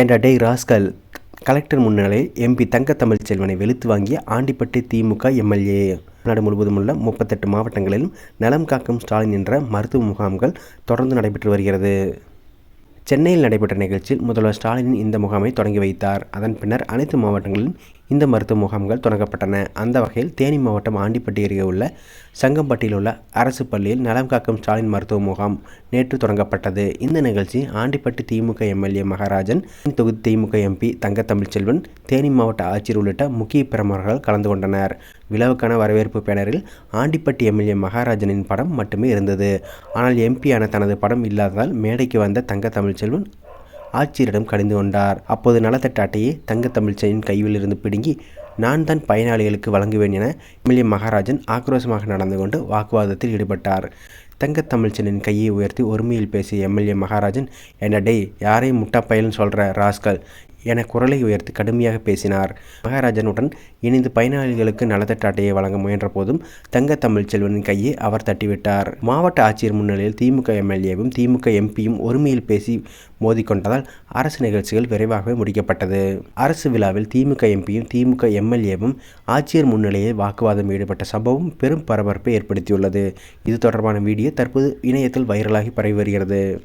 என்ற டே rascal collector முன்னிலையில் எம்பி தங்க தமிழ்ச்செல்வனை வெளுத்து வாங்கிய ஆண்டிப்பட்டி திமுக எம்எல்ஏ. நாடு முழுவதும் உள்ள முப்பத்தெட்டு மாவட்டங்களிலும் நலம் காக்கும் ஸ்டாலின் என்ற மருத்துவ முகாம்கள் தொடர்ந்து நடைபெற்று வருகிறது. சென்னையில் நடைபெற்ற நிகழ்ச்சியில் முதல்வர் ஸ்டாலின் இந்த முகாமை தொடங்கி வைத்தார். அதன் பின்னர் அனைத்து மாவட்டங்களிலும் இந்த மருத்துவ முகாம்கள் தொடங்கப்பட்டன. அந்த வகையில் தேனி மாவட்டம் ஆண்டிப்பட்டி அருகே உள்ள சங்கம்பட்டியில் உள்ள அரசு பள்ளியில் நலம் காக்கும் ஸ்டாலின் மருத்துவ முகாம் நேற்று தொடங்கப்பட்டது. இந்த நிகழ்ச்சி ஆண்டிப்பட்டி திமுக எம்எல்ஏ மகாராஜன் தொகுதி திமுக எம்பி தங்க தமிழ்ச்செல்வன் தேனி மாவட்ட ஆட்சியர் உள்ளிட்ட முக்கிய பிரமுகர்கள் கலந்து கொண்டனர். விழாவுக்கான வரவேற்பு பேனரில் ஆண்டிப்பட்டி எம்எல்ஏ மகாராஜனின் படம் மட்டுமே இருந்தது. ஆனால் எம்பியான தனது படம் இல்லாததால் மேடைக்கு வந்த தங்க தமிழ்ச்செல்வன் ஆட்சியரிடம் கடிந்து கொண்டார். அப்போது நலத்தட்ட அட்டையை தங்க கையில் இருந்து பிடுங்கி நான் தான் பயனாளிகளுக்கு வழங்குவேன் என எம்எல்ஏ மகாராஜன் ஆக்ரோஷமாக நடந்து கொண்டு வாக்குவாதத்தில் ஈடுபட்டார். தங்கத்தமிழ்ச்சனின் கையை உயர்த்தி ஒருமையில் பேசிய எம்எல்ஏ மகாராஜன் என்ன டேய் யாரையும் முட்டா பயல்னு சொல்கிற ராஸ்கல். என குரலை உயர்த்தி கடுமையாக பேசினார். மகாராஜனுடன் இணைந்து பயனாளிகளுக்கு நலத்திட்ட அட்டையை வழங்க முயன்ற போதும் தங்க தமிழ்ச்செல்வனின் கையை அவர் தட்டிவிட்டார். மாவட்ட ஆட்சியர் முன்னிலையில் திமுக எம்எல்ஏவும் திமுக எம்பியும் ஒருமையில் பேசி மோதிக்கொண்டதால் அரசு நிகழ்ச்சிகள் விரைவாகவே முடிக்கப்பட்டது. அரசு விழாவில் திமுக எம்பியும் திமுக எம்எல்ஏவும் ஆட்சியர் முன்னிலையில் வாக்குவாதம் ஈடுபட்ட சம்பவம் பெரும் பரபரப்பை ஏற்படுத்தியுள்ளது. இது தொடர்பான வீடியோ தற்போது இணையத்தில் வைரலாகி பரவி வருகிறது.